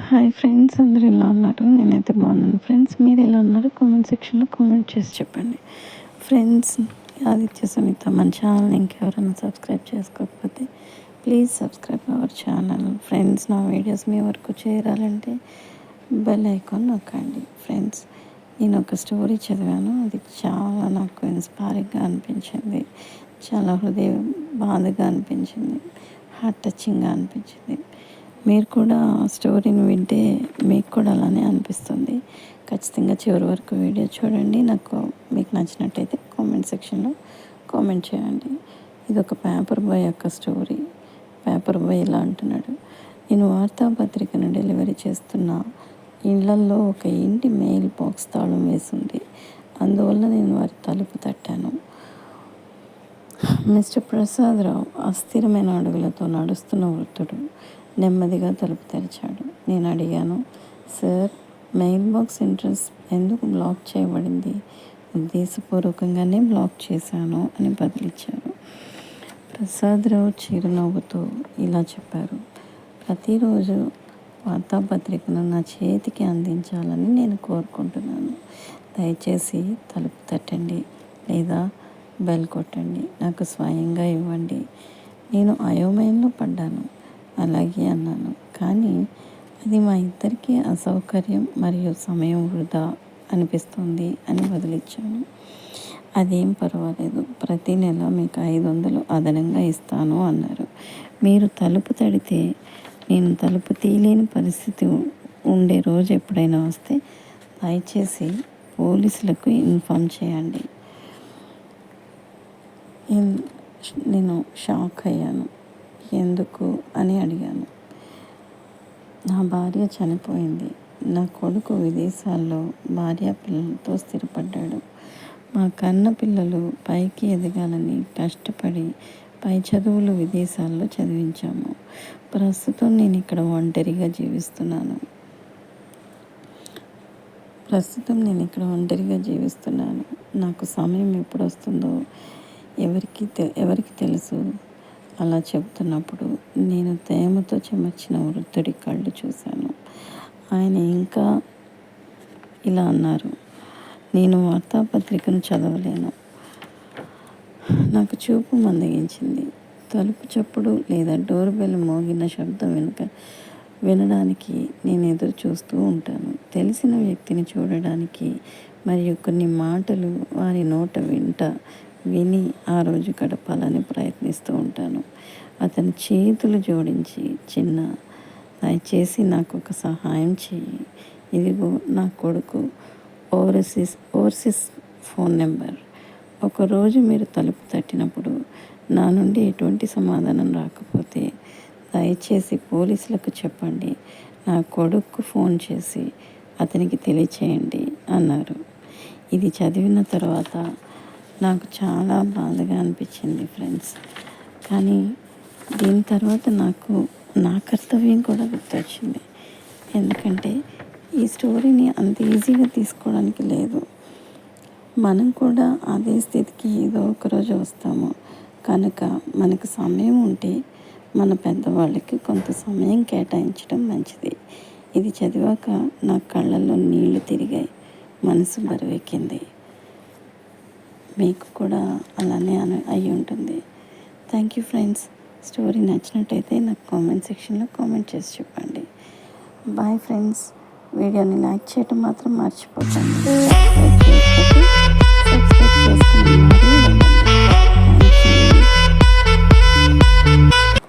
Hi friends అందరు ఎలా ఉన్నారు? నేనైతే బాగున్నాను. ఫ్రెండ్స్ మీరు ఎలా ఉన్నారు? కామెంట్ సెక్షన్లో కామెంట్ చేసి చెప్పండి. ఫ్రెండ్స్ ఆదిత్య సునీత మన ఛానల్ ఇంకెవరైనా సబ్స్క్రైబ్ చేసుకోకపోతే please subscribe our channel friends నా వీడియోస్ మీ వరకు చేరాలంటే బెల్ ఐకాన్ నొక్కండి. ఫ్రెండ్స్ నేను ఒక స్టోరీ చదివాను. అది చాలా నాకు ఇన్స్పైరింగ్గా అనిపించింది. చాలా హృదయ బాధగా అనిపించింది. హార్ట్ టచింగ్గా అనిపించింది. మీరు కూడా స్టోరీని వింటే మీకు కూడా అలానే అనిపిస్తుంది. ఖచ్చితంగా చివరి వరకు వీడియో చూడండి. నాకు మీకు నచ్చినట్టయితే కామెంట్ సెక్షన్లో కామెంట్ చేయండి. ఇది ఒక పేపర్ బాయ్ యొక్క స్టోరీ. పేపర్ బాయ్ ఇలా అంటున్నాడు. నేను వార్తాపత్రికను డెలివరీ చేస్తున్న ఇళ్ళల్లో ఒక ఇంటి మెయిల్ బాక్స్ తాళం వేసింది. అందువల్ల నేను వారి తలుపు తట్టాను. మిస్టర్ ప్రసాదరావు అస్థిరమైన అడుగులతో నడుస్తున్న వృత్తుడు నెమ్మదిగా తలుపు తెరిచాడు. నేను అడిగాను సార్ మెయిల్ బాక్స్ ఎంట్రన్స్ ఎందుకు బ్లాక్ చేయబడింది? ఉద్దేశపూర్వకంగానే బ్లాక్ చేశాను అని బదిలిచ్చారు ప్రసాదరావు చిరునవ్వుతో ఇలా చెప్పారు ప్రతిరోజు వార్తాపత్రికను నా చేతికి అందించాలని నేను కోరుకుంటున్నాను. దయచేసి తలుపు తట్టండి లేదా బెల్ కొట్టండి. నాకు స్వయంగా ఇవ్వండి. నేను అయోమయంలో పడ్డాను. అలాగే అన్నాను. కానీ అది మా ఇద్దరికీ అసౌకర్యం మరియు సమయం వృధా అనిపిస్తుంది అని వదిలిచ్చాను. అదేం పర్వాలేదు. ప్రతి నెల మీకు ఐదు వందలు అదనంగా ఇస్తాను అన్నారు. మీరు తలుపు తడితే నేను తలుపు తీయలేని పరిస్థితి ఉండే రోజు ఎప్పుడైనా వస్తే దయచేసి పోలీసులకు ఇన్ఫామ్ చేయండి నేను షాక్ అయ్యాను. ఎందుకు అని అడిగాను. నా భార్య చనిపోయింది. నా కొడుకు విదేశాల్లో భార్య పిల్లలతో స్థిరపడ్డాడు. మా కన్న పిల్లలు పైకి ఎదగాలని కష్టపడి పై చదువులు విదేశాల్లో చదివించాము. ప్రస్తుతం నేను ఇక్కడ ఒంటరిగా జీవిస్తున్నాను. ప్రస్తుతం నేను ఇక్కడ ఒంటరిగా జీవిస్తున్నాను. నాకు సమయం ఎప్పుడు వస్తుందో ఎవరికి ఎవరికి తెలుసు? అలా చెబుతున్నప్పుడు నేను తేమతో చెమర్చిన వృద్ధుడి కళ్ళు చూశాను. ఆయన ఇంకా ఇలా అన్నారు నేను వార్తాపత్రికను చదవలేను. నాకు చూపు మందగించింది. తలుపు చప్పుడు లేదా డోర్ బెల్ మోగిన శబ్దం వెనుక వినడానికి నేను ఎదురు చూస్తూ ఉంటాను. తెలిసిన వ్యక్తిని చూడడానికి మరియు కొన్ని మాటలు వారి నోట వింట విని ఆ రోజు గడపాలని ప్రయత్నిస్తూ ఉంటాను. అతని చేతులు జోడించి చిన్న దయచేసి నాకు ఒక సహాయం చెయ్యి. ఇదిగో నా కొడుకు ఓవర్సీస్ ఓవర్సీస్ ఫోన్ నెంబర్. ఒకరోజు మీరు తలుపు తట్టినప్పుడు నా నుండి ఎటువంటి సమాధానం రాకపోతే దయచేసి పోలీసులకు చెప్పండి. నా కొడుకు ఫోన్ చేసి అతనికి తెలియచేయండి అన్నారు. ఇది చదివిన తర్వాత నాకు చాలా బాధగా అనిపించింది ఫ్రెండ్స్. కానీ దీని తర్వాత నాకు నా కర్తవ్యం కూడా గుర్తొచ్చింది. ఎందుకంటే ఈ స్టోరీని అంత ఈజీగా తీసుకోవడానికి లేదు. మనం కూడా అదే స్థితికి ఏదో ఒకరోజు వస్తాము. కనుక మనకు సమయం ఉంటే మన పెద్దవాళ్ళకి కొంత సమయం కేటాయించడం మంచిది. ఇది చదివాక నా కళ్ళల్లో నీళ్ళు తిరిగాయి. మనసు బరువెక్కింది. మీకు కూడా అలానే అను అయి ఉంటుంది. థ్యాంక్ యూ ఫ్రెండ్స్ స్టోరీ నచ్చినట్టయితే నాకు కామెంట్ సెక్షన్లో కామెంట్ చేసి చెప్పండి. బాయ్ ఫ్రెండ్స్ వీడియోని లైక్ చేయటం మాత్రం మర్చిపోకండి.